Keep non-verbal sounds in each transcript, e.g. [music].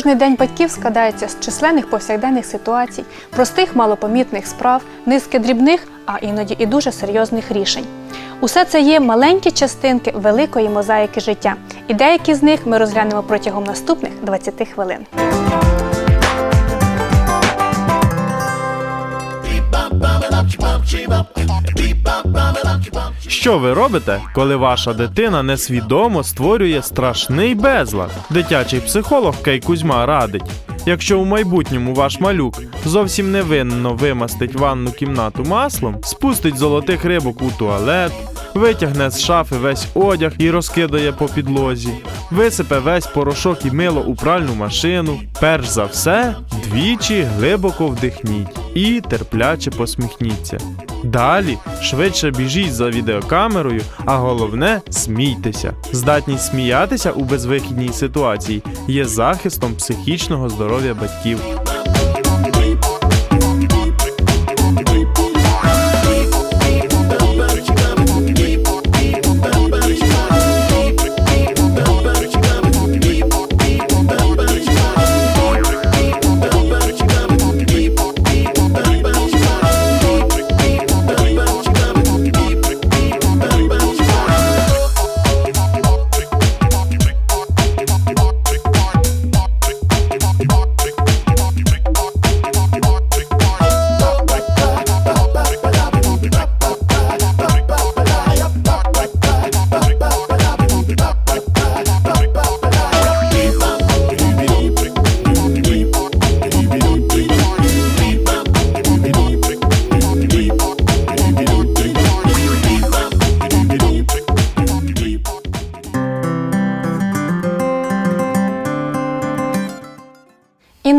кожний день батьків складається з численних повсякденних ситуацій, простих малопомітних справ, низки дрібних, а іноді і дуже серйозних рішень. Усе це є маленькі частинки великої мозаїки життя, і деякі з них ми розглянемо протягом наступних 20 хвилин. Що ви робите, коли ваша дитина несвідомо створює страшний безлад? Дитячий психолог Кей Кузьма радить. Якщо у майбутньому ваш малюк зовсім невинно вимастить ванну кімнату маслом, спустить золотих рибок у туалет, витягне з шафи весь одяг і розкидає по підлозі, висипе весь порошок і мило у пральну машину, перш за все, двічі глибоко вдихніть і терпляче посміхніться. Далі швидше біжіть за відеокамерою, а головне смійтеся. Здатність сміятися у безвихідній ситуації є захистом психічного здоров'я батьків.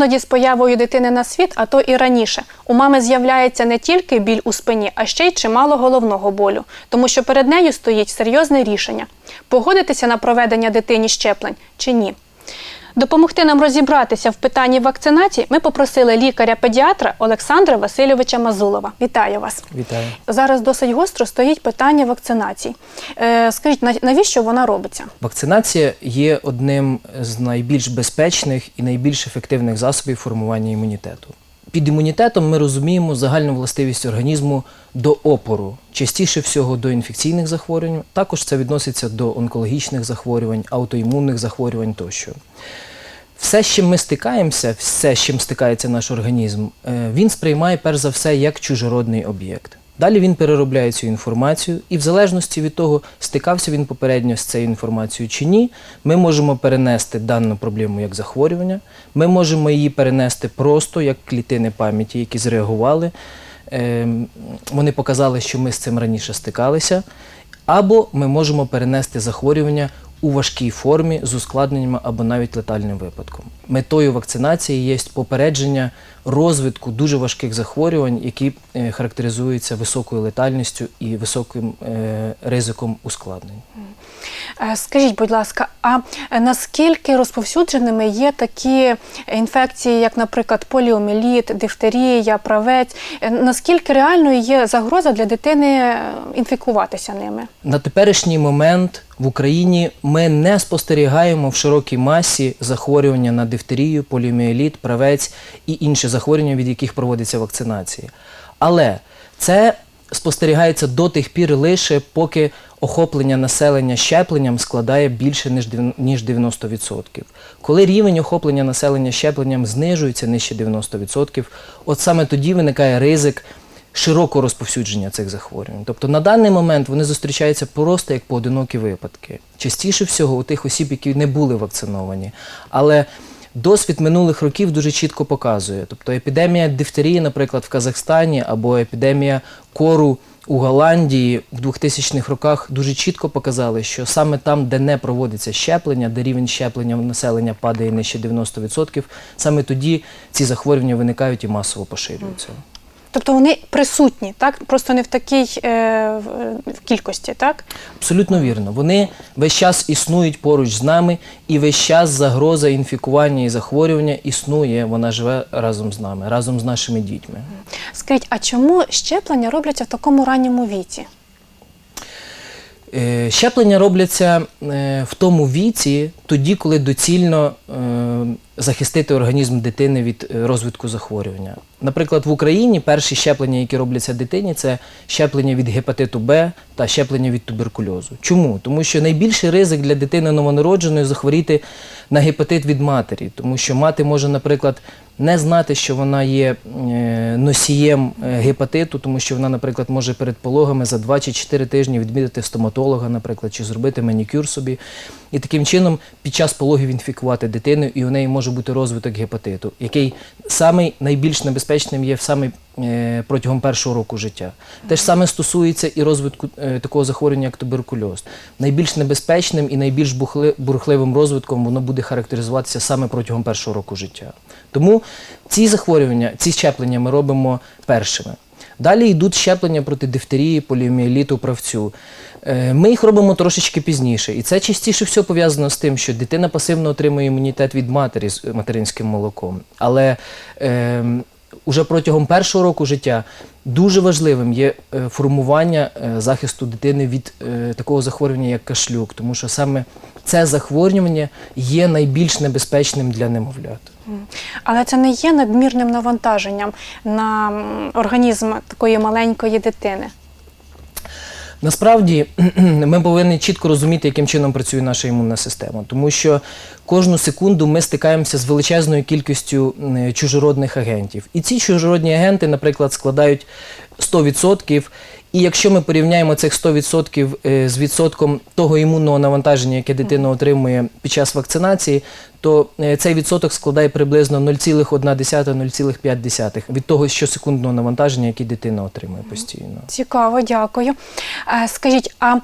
Іноді з появою дитини на світ, а то і раніше, у мами з'являється не тільки біль у спині, а ще й чимало головного болю, тому що перед нею стоїть серйозне рішення погодитися на проведення дитині щеплень чи ні. Допомогти нам розібратися в питанні вакцинації ми попросили лікаря-педіатра Олександра Васильовича Мазулова. Вітаю вас! Вітаю. Зараз досить гостро стоїть питання вакцинації. Е, скажіть, навіщо вона робиться? Вакцинація є одним з найбільш безпечних і найбільш ефективних засобів формування імунітету. Під імунітетом ми розуміємо загальну властивість організму до опору, частіше всього до інфекційних захворювань. Також це відноситься до онкологічних захворювань, аутоімунних захворювань тощо. Все, з чим ми стикаємося, все, з чим стикається наш організм, е, він сприймає перш за все як чужородний об'єкт. Далі він переробляє цю інформацію, і в залежності від того, стикався він попередньо з цією інформацією чи ні, ми можемо перенести дану проблему як захворювання, ми можемо її перенести просто як клітини пам'яті, які зреагували. Ем, Вони показали, що ми з цим раніше стикалися, або ми можемо перенести захворювання у важкій формі з ускладненнями або навіть летальним випадком. Метою вакцинації є попередження розвитку дуже важких захворювань, які е, характеризуються високою летальністю і високим е, ризиком ускладнень. Е, Скажіть, будь ласка, а наскільки розповсюдженими є такі інфекції, як, наприклад, поліоміеліт, дифтерія, правець? Наскільки реальною є загроза для дитини інфікуватися ними? На теперішній момент в Україні ми не спостерігаємо в широкій масі захворювання на дифтерію, поліоміеліт, правець і інші захворювання, від яких проводиться вакцинація. Але це спостерігається до тих пір лише поки охоплення населення щепленням складає більше ніж ніж 90%. Коли рівень охоплення населення щепленням знижується нижче 90%, от саме тоді виникає ризик широкого розповсюдження цих захворювань. Тобто на даний момент вони зустрічаються просто як поодинокі випадки. Частіше всього у тих осіб, які не були вакциновані. Але досвід минулих років дуже чітко показує. Тобто епідемія дифтерії, наприклад, в Казахстані або епідемія кору у Голландії в 2000-х роках дуже чітко показали, що саме там, де не проводиться щеплення, де рівень щеплення населення падає нижче 90%, саме тоді ці захворювання виникають і масово поширюються. Тобто вони присутні, так? Просто не в такій е, в- кількості, так? Абсолютно вірно. Вони весь час існують поруч з нами, і весь час загроза інфікування і захворювання існує. Вона живе разом з нами, разом з нашими дітьми. Скажіть, а чому щеплення робляться в такому ранньому віці? Е, Щеплення робляться е, в тому віці, тоді, коли доцільно е, захистити організм дитини від е, розвитку захворювання. Наприклад, в Україні перші щеплення, які робляться дитині, це щеплення від гепатиту Б та щеплення від туберкульозу. Чому? Тому що найбільший ризик для дитини новонародженої захворіти на гепатит від матері, тому що мати може, наприклад, не знати, що вона є е, носієм гепатиту, тому що вона, наприклад, може перед пологами за 2 чи 4 тижні відвідати стоматолога, наприклад, чи зробити манікюр собі. І таким чином під час пологів інфікувати дитину, і у неї може бути розвиток гепатиту, який самий найбільш небезпечним є саме протягом першого року життя. Те ж саме стосується і розвитку е, такого захворювання, як туберкульоз. Найбільш небезпечним і найбільш бурхливим розвитком воно буде характеризуватися саме протягом першого року життя. Тому ці захворювання, ці щеплення ми робимо першими. Далі йдуть щеплення проти дифтерії, поліоміеліту, правцю. Е, Ми їх робимо трошечки пізніше. І це частіше все пов'язано з тим, що дитина пасивно отримує імунітет від матері з материнським молоком. Але е, уже протягом першого року життя дуже важливим є е, формування е, захисту дитини від такого захворювання, як кашлюк, тому що саме це захворювання є найбільш небезпечним для немовлят. Але це не є надмірним навантаженням на організм такої маленької дитини. Насправді [clears throat] ми повинні чітко розуміти, яким чином працює наша імунна система, тому що кожну секунду ми стикаємося з величезною кількістю чужородних агентів. І ці чужородні агенти, наприклад, складають 100%. І якщо ми порівняємо цих 100% е, з відсотком того імунного навантаження, яке дитина отримує під час вакцинації, то е, цей відсоток складає приблизно 0,1-0,5 від того щосекундного навантаження, яке дитина отримує постійно. Цікаво, дякую. Е, Скажіть, а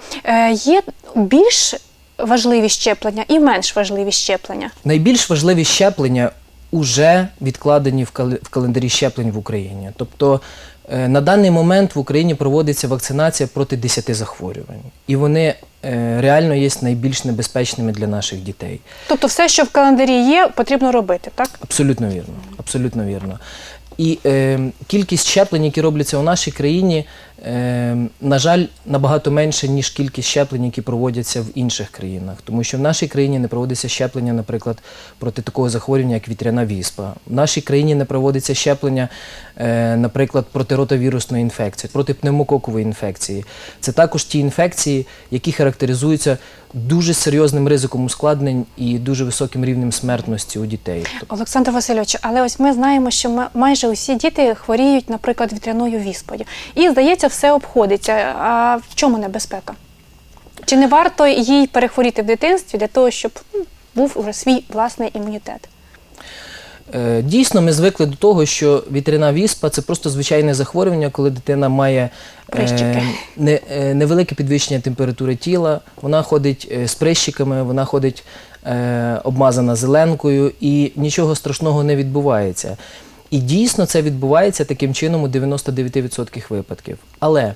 є більш важливі щеплення і менш важливі щеплення? Найбільш важливі щеплення вже відкладені в календарі щеплень в Україні. Тобто на даний момент в Україні проводиться вакцинація проти 10 захворювань, і вони е, реально є найбільш небезпечними для наших дітей. Тобто, все, що в календарі є, потрібно робити, так? Абсолютно вірно. Абсолютно вірно. І е, кількість щеплень, які робляться у нашій країні, е, на жаль, набагато менше, ніж кількість щеплень, які проводяться в інших країнах. Тому що в нашій країні не проводиться щеплення, наприклад, проти такого захворювання, як вітряна віспа. В нашій країні не проводиться щеплення, е, наприклад, проти ротовірусної інфекції, проти пневмококової інфекції. Це також ті інфекції, які характеризуються дуже серйозним ризиком ускладнень і дуже високим рівнем смертності у дітей. Олександр Васильович, але ось ми знаємо, що майже усі діти хворіють, наприклад, вітряною віспою. І, здається, все обходиться. А в чому небезпека? Чи не варто їй перехворіти в дитинстві для того, щоб ну, був уже свій власний імунітет? Е, Дійсно, ми звикли до того, що вітряна віспа це просто звичайне захворювання, коли дитина має Прищики. не, е, невелике підвищення температури тіла, вона ходить е, з прищиками, вона ходить е, обмазана зеленкою і нічого страшного не відбувається. І дійсно це відбувається таким чином у 99% випадків. Але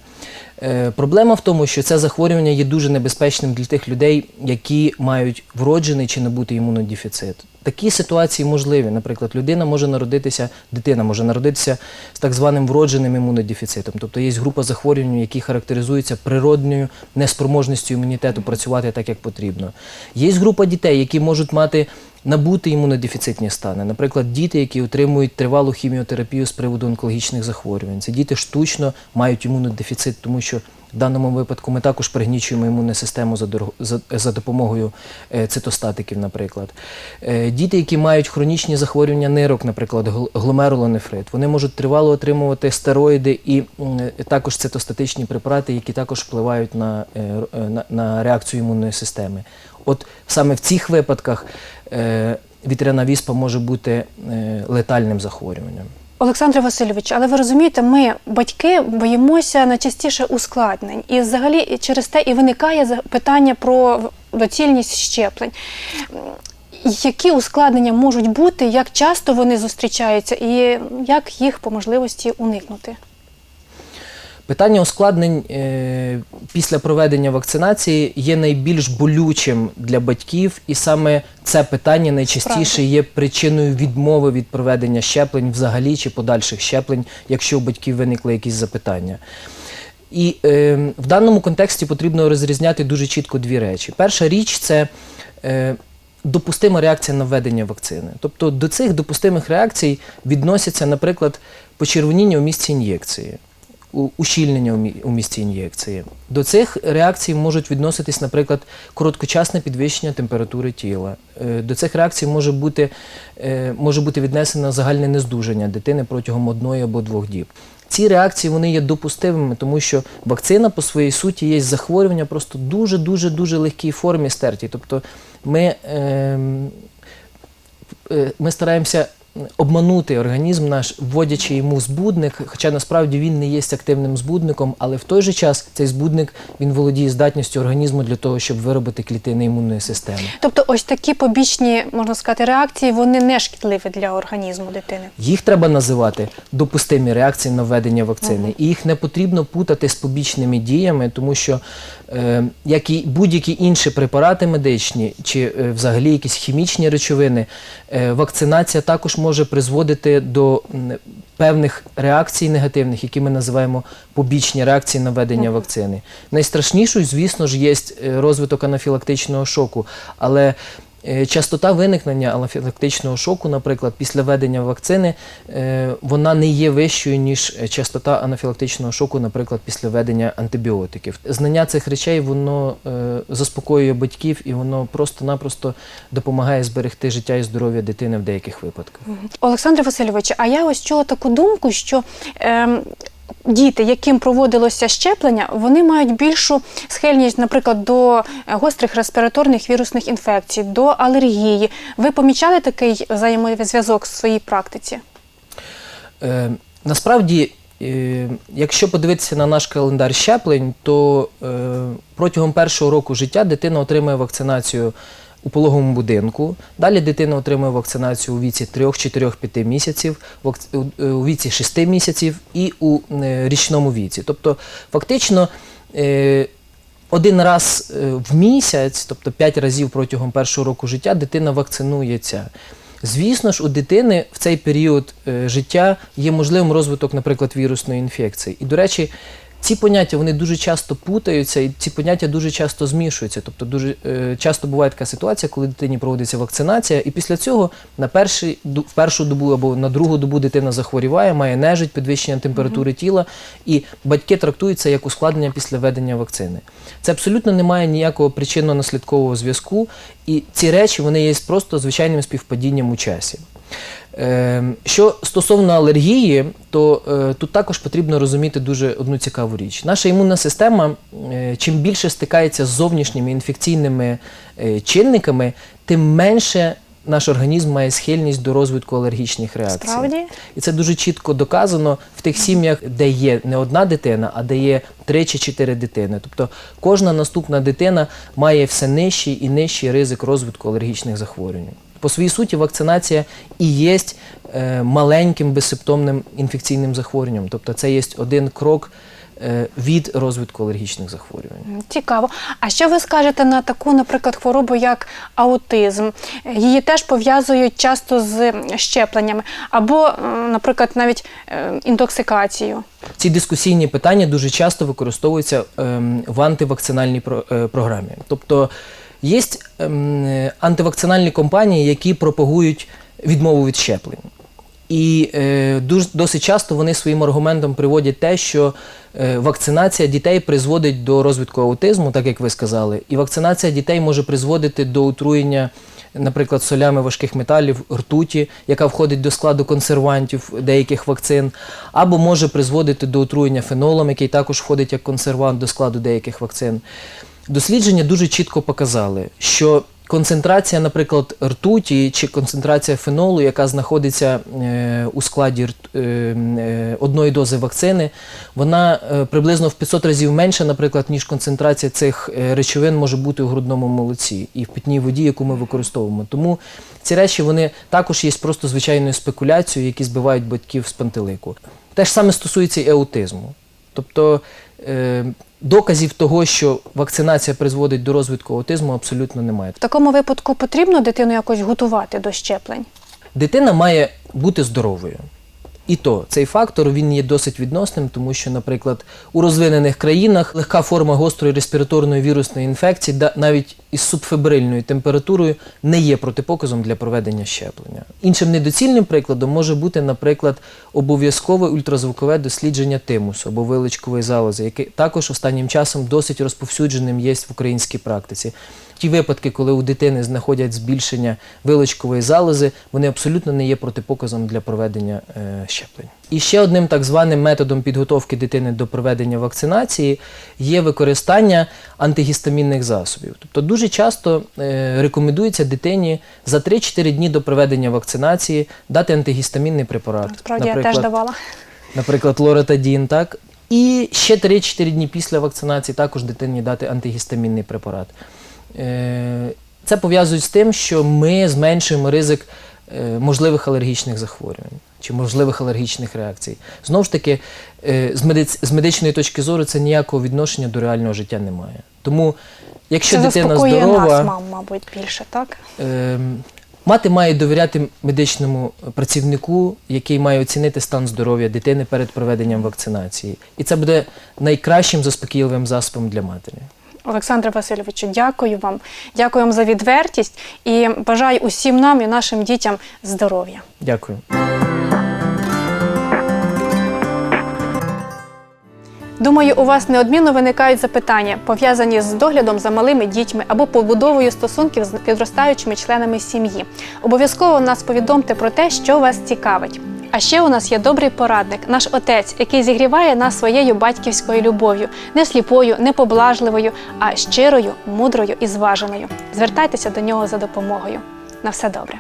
е, проблема в тому, що це захворювання є дуже небезпечним для тих людей, які мають вроджений чи набутий імунодефіцит. Такі ситуації можливі. Наприклад, людина може народитися, дитина може народитися з так званим вродженим імунодефіцитом. Тобто є група захворювань, які характеризуються природньою неспроможністю імунітету працювати так, як потрібно. Є група дітей, які можуть мати набути імунодефіцитні стани. Наприклад, діти, які отримують тривалу хіміотерапію з приводу онкологічних захворювань. Це діти штучно мають імунодефіцит, тому що в даному випадку ми також пригнічуємо імунну систему за, допомогою е, цитостатиків, наприклад. Е, діти, які мають хронічні захворювання нирок, наприклад, гл- гломерулонефрит, вони можуть тривало отримувати стероїди і е, також цитостатичні препарати, які також впливають на, реакцію імунної системи. От саме в цих випадках вітряна віспа може бути е, летальним захворюванням. Олександр Васильович, але ви розумієте, ми, батьки, боїмося найчастіше ускладнень. І взагалі через те і виникає питання про доцільність щеплень. Які ускладнення можуть бути, як часто вони зустрічаються, і як їх по можливості уникнути? Питання ускладнень е, після проведення вакцинації є найбільш болючим для батьків, і саме це питання найчастіше є причиною відмови від проведення щеплень взагалі чи подальших щеплень, якщо у батьків виникли якісь запитання. І е, в даному контексті потрібно розрізняти дуже чітко дві речі. Перша річ це е, допустима реакція на введення вакцини. Тобто до цих допустимих реакцій відносяться, наприклад, почервоніння у місці ін'єкції, ущільнення у місці ін'єкції. До цих реакцій можуть відноситись, наприклад, короткочасне підвищення температури тіла. Е, До цих реакцій може бути, е, може бути віднесено загальне нездужання дитини протягом одної або двох діб. Ці реакції вони є допустимими, тому що вакцина по своїй суті є захворювання просто дуже дуже легкій формі стертій. Тобто ми, ем, е, ми стараємося обманути організм наш, вводячи йому збудник, хоча насправді він не є активним збудником, але в той же час цей збудник він володіє здатністю організму для того, щоб виробити клітини імунної системи. Тобто, ось такі побічні, можна сказати, реакції, вони не шкідливі для організму дитини. Їх треба називати допустимі реакції на введення вакцини. І їх не потрібно путати з побічними діями, тому що е, як і будь-які інші препарати медичні чи е, взагалі якісь хімічні речовини, е, вакцинація також може призводити до певних реакцій негативних, які ми називаємо побічні реакції на введення вакцини. Найстрашнішою, звісно ж, є е, розвиток анафілактичного шоку, але Частота виникнення анафілактичного шоку, наприклад, після введення вакцини, е, вона не є вищою, ніж е, частота анафілактичного шоку, наприклад, після введення антибіотиків. Знання цих речей воно е, заспокоює батьків і воно просто-напросто допомагає зберегти життя і здоров'я дитини в деяких випадках. Олександр Васильович, а я ось чула таку думку, що ем, діти, яким проводилося щеплення, вони мають більшу схильність, наприклад, до е, гострих респіраторних вірусних інфекцій, до алергії. Ви помічали такий взаємозв'язок в своїй практиці? Е, насправді, е, якщо подивитися на наш календар щеплень, то е, протягом першого року життя дитина отримує вакцинацію у пологовому будинку. Далі дитина отримує вакцинацію у віці 3, 4, 5 місяців, у- е, віці 6 місяців і у е, річному віці. Тобто, фактично. е, один раз в місяць, тобто 5 разів протягом першого року життя, дитина вакцинується. Звісно ж, у дитини в цей період життя є можливим розвиток, наприклад, вірусної інфекції. І, до речі, ці поняття вони дуже часто путаються, і ці поняття дуже часто змішуються. Тобто, дуже е, часто буває така ситуація, коли дитині проводиться вакцинація, і після цього на перший, в першу добу або на другу добу дитина захворіває, має нежить, підвищення температури тіла, і батьки трактують це як ускладнення після введення вакцини. Це абсолютно не має ніякого причинно-наслідкового зв'язку, і ці речі вони є просто звичайним співпадінням у часі. Е, Що стосовно алергії, то е, тут також потрібно розуміти дуже одну цікаву річ. Наша імунна система, е, чим більше стикається з зовнішніми інфекційними е, чинниками, тим менше наш організм має схильність до розвитку алергічних реакцій. Справді? І це дуже чітко доказано в тих сім'ях, де є не одна дитина, а де є три чи чотири дитини. Тобто кожна наступна дитина має все нижчий і нижчий ризик розвитку алергічних захворювань. По своїй суті, вакцинація і є е, маленьким безсимптомним інфекційним захворюванням. Тобто це є один крок е, від розвитку алергічних захворювань. Цікаво. А що ви скажете на таку, наприклад, хворобу, як аутизм? Її теж пов'язують часто з щепленнями, або, наприклад, навіть е, інтоксикацією. Ці дискусійні питання дуже часто використовуються ем, в антивакцинальній про- програмі. Тобто є ем, антивакцинальні компанії, які пропагують відмову від щеплень. І е, досить часто вони своїм аргументом приводять те, що е, вакцинація дітей призводить до розвитку аутизму, так як ви сказали, і вакцинація дітей може призводити до отруєння, наприклад, солями важких металів, ртуті, яка входить до складу консервантів деяких вакцин, або може призводити до отруєння фенолом, який також входить як консервант до складу деяких вакцин. Дослідження дуже чітко показали, що концентрація, наприклад, ртуті чи концентрація фенолу, яка знаходиться е, у складі е, е, одної дози вакцини, вона приблизно в 500 разів менша, наприклад, ніж концентрація цих речовин може бути у грудному молоці і в питній воді, яку ми використовуємо. Тому ці речі вони також є просто звичайною спекуляцією, які збивають батьків з пантелику. Те ж саме стосується і аутизму. Тобто доказів того, що вакцинація призводить до розвитку аутизму, абсолютно немає. В такому випадку потрібно дитину якось готувати до щеплень. Дитина має бути здоровою. І то цей фактор він є досить відносним, тому що, наприклад, у розвинених країнах легка форма гострої респіраторної вірусної інфекції, навіть із субфебрильною температурою не є протипоказом для проведення щеплення. Іншим недоцільним прикладом може бути, наприклад, обов'язкове ультразвукове дослідження тимусу або виличкової залози, яке також останнім часом досить розповсюдженим є в українській практиці. Ті випадки, коли у дитини знаходять збільшення вилочкової залози, вони абсолютно не є протипоказом для проведення е, щеплень. І ще одним так званим методом підготовки дитини до проведення вакцинації є використання антигістамінних засобів. Тобто дуже часто е, рекомендується дитині за 3-4 дні до проведення вакцинації дати антигістамінний препарат. Справді я теж давала. наприклад, лоратадін, так? І ще 3-4 дні після вакцинації також дитині дати антигістамінний препарат. Е, Це пов'язують з тим, що ми зменшуємо ризик е, можливих алергічних захворювань чи можливих алергічних реакцій. Знову ж таки, е, з, медичної точки зору це ніякого відношення до реального життя не має. Тому, якщо Це дитина здорова, нас, мам, мабуть, більше, так? Мати має довіряти медичному працівнику, який має оцінити стан здоров'я дитини перед проведенням вакцинації. І це буде найкращим заспокійливим засобом для матері. Олександре Васильовичу, дякую вам. Дякую вам за відвертість і бажаю усім нам і нашим дітям здоров'я. Дякую. Думаю, у вас неодмінно виникають запитання, пов'язані з доглядом за малими дітьми або побудовою стосунків з підростаючими членами сім'ї. Обов'язково нас повідомте про те, що вас цікавить. А ще у нас є добрий порадник, наш отець, який зігріває нас своєю батьківською любов'ю, не сліпою, не поблажливою, а щирою, мудрою і зваженою. Звертайтеся до нього за допомогою. На все добре.